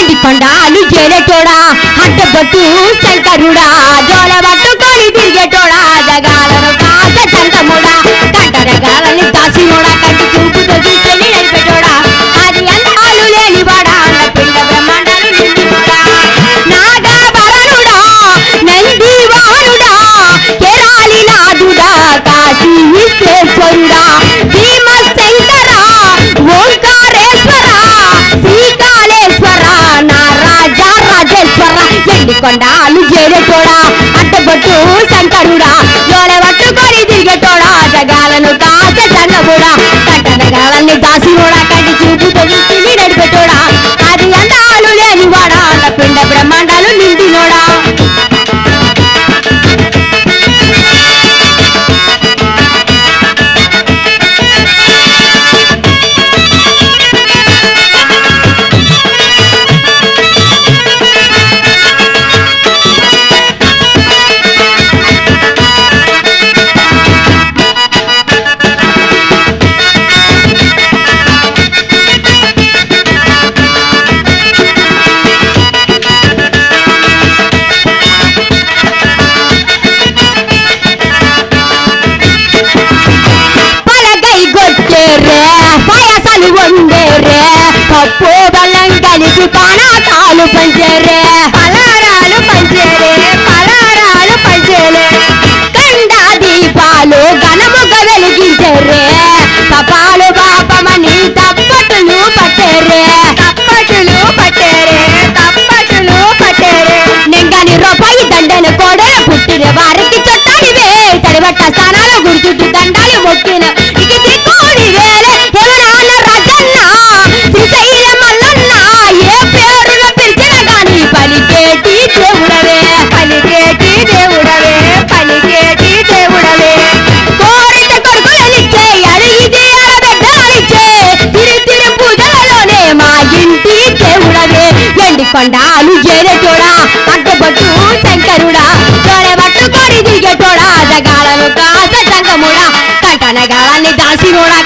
బండి కొండ అల్లు చేరేటోడా అడ్డగొట్టు శంకరుడా జోల పట్టుకొని తిరిగేటోడా? జగాలను కాస చందముడా? కట్టరగాలని శంకరుడా జోడ పట్టుకొని దిగటోడా జగాలను కాచే చంగముడా కట్ట జగాలన్నీ దాసినోడా కంటి చూపు తొలిచి నడిపెట్టోడా అది అందాలు లేనివాడా పిండ ಸುಖಾನ ಕಾಲು ಪಂಜರೆ ಅಲ್ಲ కొండ అలుజేరే చూడా పట్టుబట్టు శంకరుడా తోడే పట్టుకొని దిగేటోడా జగాలను కాస సంగముడా కంటనగాలని దాసినోడా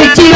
மிச்சில